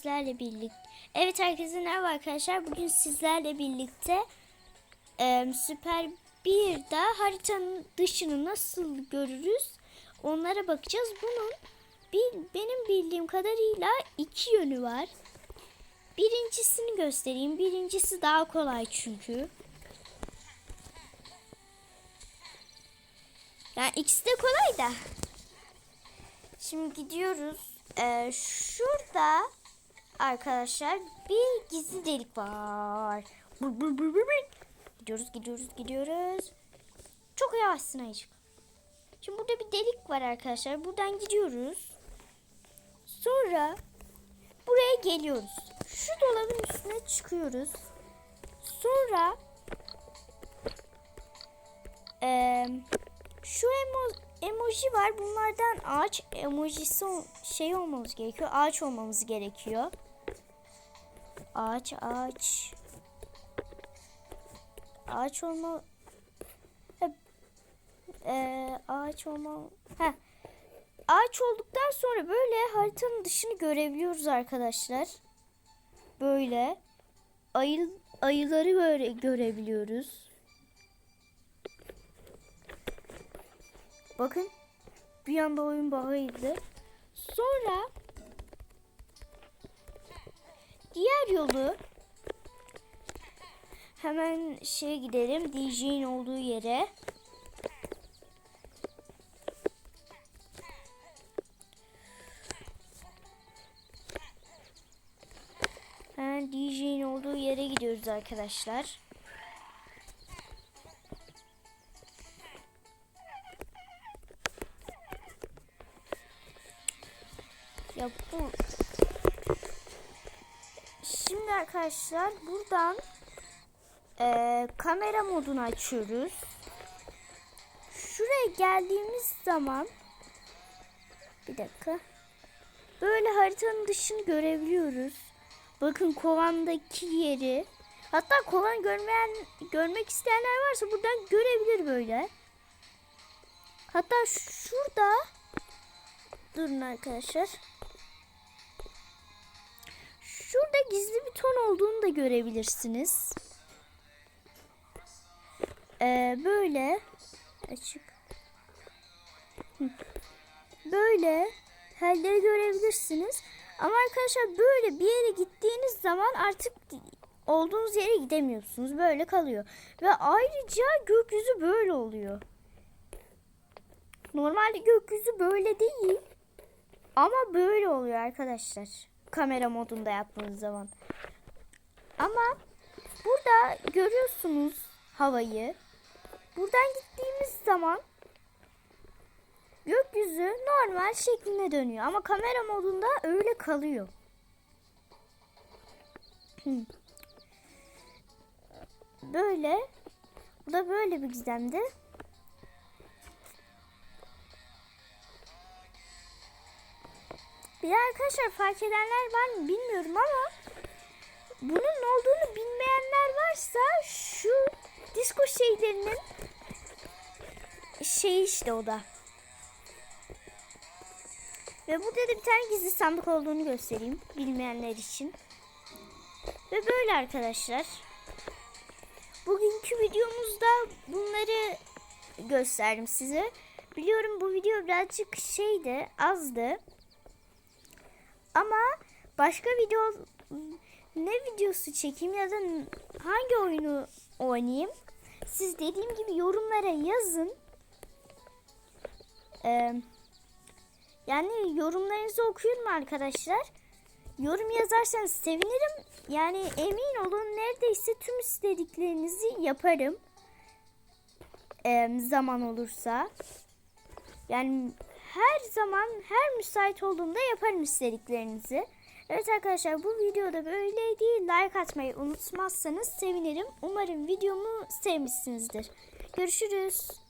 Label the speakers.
Speaker 1: sizlerle birlikte. Evet herkese merhaba arkadaşlar. Bugün sizlerle birlikte e, Süper 1'de haritanın dışını nasıl görürüz onlara bakacağız. Bunun bir, benim bildiğim kadarıyla iki yönü var. Birincisini göstereyim. Birincisi daha kolay çünkü. Yani ikisi de kolay da. Şimdi gidiyoruz. Ee, şurada arkadaşlar bir gizli delik var. Gidiyoruz gidiyoruz gidiyoruz. Çok yavaşsın ayıcık. Şimdi burada bir delik var arkadaşlar. Buradan gidiyoruz. Sonra buraya geliyoruz. Şu dolabın üstüne çıkıyoruz. Sonra eee şu emo emoji var. Bunlardan ağaç emojisi şey olmamız gerekiyor. Ağaç olmamız gerekiyor. Ağaç ağaç. Ağaç olma Hep, eee, ağaç olma Heh. Ağaç olduktan sonra böyle haritanın dışını görebiliyoruz arkadaşlar. Böyle ayı ayıları göre, görebiliyoruz. Bakın bir anda oyun bağıydı. Sonra diğer yolu hemen şeye gidelim. DJ'in olduğu yere. Hemen DJ'in olduğu yere gidiyoruz arkadaşlar. Ya bu Şimdi arkadaşlar buradan eee, kamera modunu açıyoruz. Şuraya geldiğimiz zaman bir dakika. Böyle haritanın dışını görebiliyoruz. Bakın kovandaki yeri. Hatta kovan görmeyen görmek isteyenler varsa buradan görebilir böyle. Hatta şurada durun arkadaşlar. Şurada gizli bir ton olduğunu da görebilirsiniz. Ee, böyle açık. Böyle halleri görebilirsiniz. Ama arkadaşlar böyle bir yere gittiğiniz zaman artık olduğunuz yere gidemiyorsunuz. Böyle kalıyor. Ve ayrıca gökyüzü böyle oluyor. Normalde gökyüzü böyle değil. Ama böyle oluyor arkadaşlar. Kamera modunda yaptığınız zaman. Ama burada görüyorsunuz havayı. Buradan gittiğimiz zaman gökyüzü normal şekline dönüyor. Ama kamera modunda öyle kalıyor. Böyle. Bu da böyle bir gizemdi. Bir arkadaşlar fark edenler var mı bilmiyorum ama bunun olduğunu bilmeyenler varsa şu disco şeylerinin şey işte o da. Ve burada da bir tane gizli sandık olduğunu göstereyim bilmeyenler için. Ve böyle arkadaşlar. Bugünkü videomuzda bunları gösterdim size. Biliyorum bu video birazcık şeydi, azdı. Ama başka video ne videosu çekeyim ya da hangi oyunu oynayayım? Siz dediğim gibi yorumlara yazın. Ee, yani yorumlarınızı okuyorum arkadaşlar. Yorum yazarsanız sevinirim. Yani emin olun neredeyse tüm istediklerinizi yaparım. Ee, zaman olursa. Yani her zaman her müsait olduğumda yaparım istediklerinizi. Evet arkadaşlar bu videoda böyleydi. Like atmayı unutmazsanız sevinirim. Umarım videomu sevmişsinizdir. Görüşürüz.